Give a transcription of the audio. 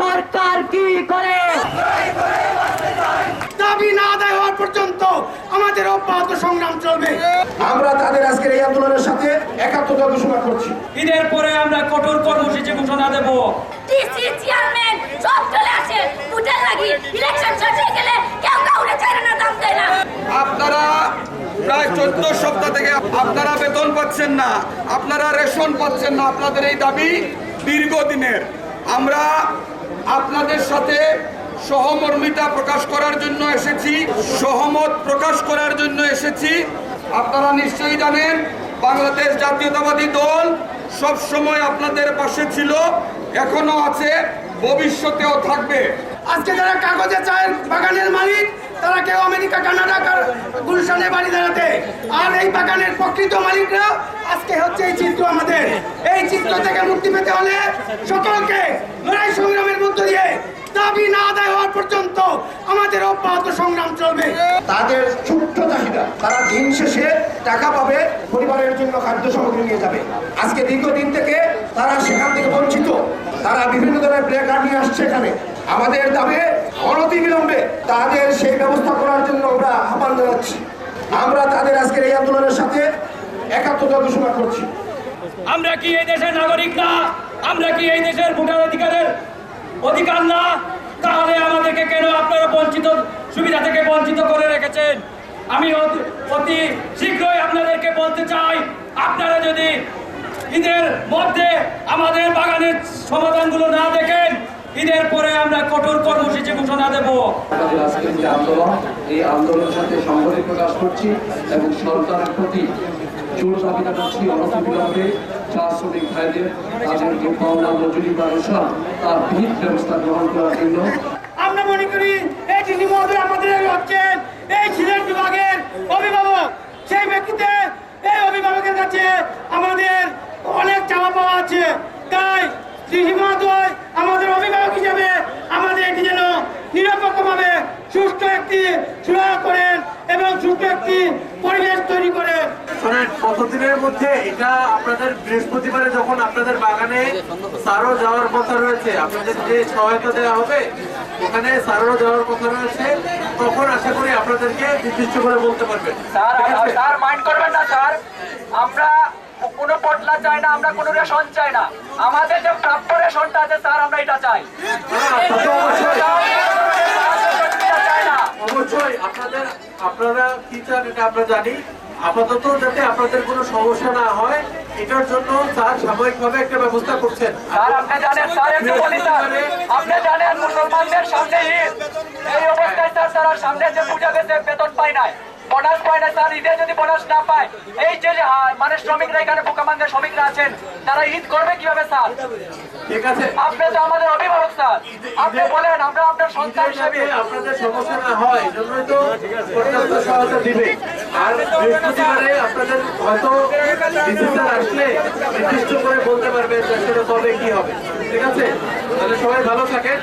সরকার কি করে? দাবি না আদায় হওয়ার পর্যন্ত আমাদের অব্যাহত সংগ্রাম চলবে। আমরা তাদের আজকের এই আন্দোলনের সাথে একাত্মতা ঘোষণা করছি। ঈদের পরে আমরা কঠোর কর্মসূচি ঘোষণা দেব। ডিসি চেয়ারম্যান সব চলে আসে। ভোটের লাগি ইলেকশন শেষ হয়ে গেলে কেউ কাউরে চাইরে না দাম দেয় না। আপনারা প্রায় চোদ্দ সপ্তাহ থেকে আপনারা বেতন পাচ্ছেন না, আপনারা রেশন পাচ্ছেন না, আপনাদের এই দাবি দীর্ঘদিনের। আমরা আপনাদের সাথে সহমর্মিতা প্রকাশ করার জন্য এসেছি, সহমত প্রকাশ করার জন্য এসেছি। আপনারা নিশ্চয়ই জানেন, বাংলাদেশ জাতীয়তাবাদী দল সব সময় আপনাদের পাশে ছিল, এখনও আছে, ভবিষ্যতেও থাকবে। আজকে যারা কাগজে চায়ের বাগানের মালিক, তারা কেউ আমেরিকা, কানাডা গুলশানে বাড়ি দাঁড়াতে। আর এই বাগানের প্রকৃত মালিকরা আজকে হচ্ছে এই চিত্র আমাদের। এই চিত্র থেকে মুক্তি পেতে হলে সকলকে লড়াই সংগ্রামের মধ্য দিয়ে দাবি না আদায় হওয়ার পর্যন্ত আমাদের অব্যাহত সংগ্রাম চলবে। তাদের ছোট্ট চাহিদা, তারা দিন শেষে টাকা পাবে, পরিবারের জন্য খাদ্য সামগ্রী নিয়ে যাবে। আজকে দীর্ঘদিন থেকে তারা সেখান থেকে বঞ্চিত। তারা বিভিন্ন ধরনের প্লেকার্ড নিয়ে আসছে এখানে। আমাদের দাবি অনতিবিলম্বে তাদের সেই ব্যবস্থা করার জন্য আমরা আহ্বান জানাচ্ছি। আমরা তাদের আজকের এই আন্দোলনের সাথে একাত্মতা ঘোষণা করছি। আমরা কি এই দেশের নাগরিক না? আমরা কি এই দেশের ভোটার অধিকারের অধিকার না? তাহলে আমাদেরকে কেন আপনারা বঞ্চিত, সুবিধা থেকে বঞ্চিত করে রেখেছেন? আমি অতি- শীঘ্রই আপনাদেরকে বলতে চাই, আপনারা যদি ঈদের মধ্যে আমাদের বাগানের সমাধানগুলো না দেখেন ঈদের পরে আমরা কঠোর কর্মসূচি ঘোষণা দেবো। আমাদের আজকের যে আন্দোলন এই আন্দোলনের সাথে সংহতি প্রকাশ করছি এবং সরকারের প্রতি জোর দাবি জানাচ্ছি। অনতিবিলম্বে চা শ্রমিক ভাইদের তাদের যে পাওনা মজুরি বা রেশন তার বিহিত ব্যবস্থা গ্রহণ করার জন্য আমরা মনে করি এই মহোদয় আমাদের হচ্ছেন এই সিলেট বিভাগের অভিভাবক। সেই ব্যক্তিতে এই অভিভাবকের কাছে আমাদের অনেক চাওয়া পাওয়া আছে। তাই মহোদয় আমাদের অভিভাবক হিসাবে আমাদের এটি যেন সুস্থ একটি সুরাহা করেন এবং সুস্থ একটি পরিবেশ তৈরি করেন। শোনেন কতদিনের মধ্যে এটা আপনাদের বৃহস্পতিবারে যখন আপনাদের বাগানে সারও যাওয়ার কথা রয়েছে আপনাদের যে সহায়তা দেওয়া হবে ওখানে সারও যাওয়ার কথা রয়েছে তখন আশা করি আপনাদেরকে নির্দিষ্ট করে বলতে পারবেন। স্যার স্যার মাইন্ড করবেন না স্যার। আমরা কোনো পটলা চাই না আমরা কোনো রেশন চাই না। আমাদের যে প্রাপ্য রেশনটা আছে স্যার আমরা এটা চাই হ্যাঁ, তা তো অবশ্যই। এটা চাই না অবশ্যই আপনাদের, আপনারা কি চান এটা আমরা জানি। আপাতত যাতে আপনাদের কোনো সমস্যা না হয় এটার জন্য স্যার সাময়িকভাবে একটা ব্যবস্থা করছেন। স্যার আপনি জানেন স্যার একটু বলি স্যার। আপনি জানেন মুসলমানদের সামনে ঈদ। এই অবস্থায় স্যার তারা সামনে যে পূজা গেছে বেতন পায় নাই। বোনাস পায় না স্যার। ঈদে যদি বোনাস না পায় এই যে মানে শ্রমিকরা এখানে বোকামাঙ্গের শ্রমিকরা আছেন তারা ঈদ করবে কীভাবে স্যার? ঠিক আছে। আপনি তো আমাদের অভিভাবক স্যার। আপনি বলেন আমরা আপনার সন্তান হিসেবে আপনাদের সমস্যা না হয় জন্যই তো পর্যাপ্ত সহায়তা দিবে। আর বৃহস্পতিবারে আপনাদের হয়তো ডিসিশন আসলে নির্দিষ্ট করে বলতে পারবেন সেটা কবে কি হবে। ঠিক আছে? তাহলে সবাই ভালো থাকেন।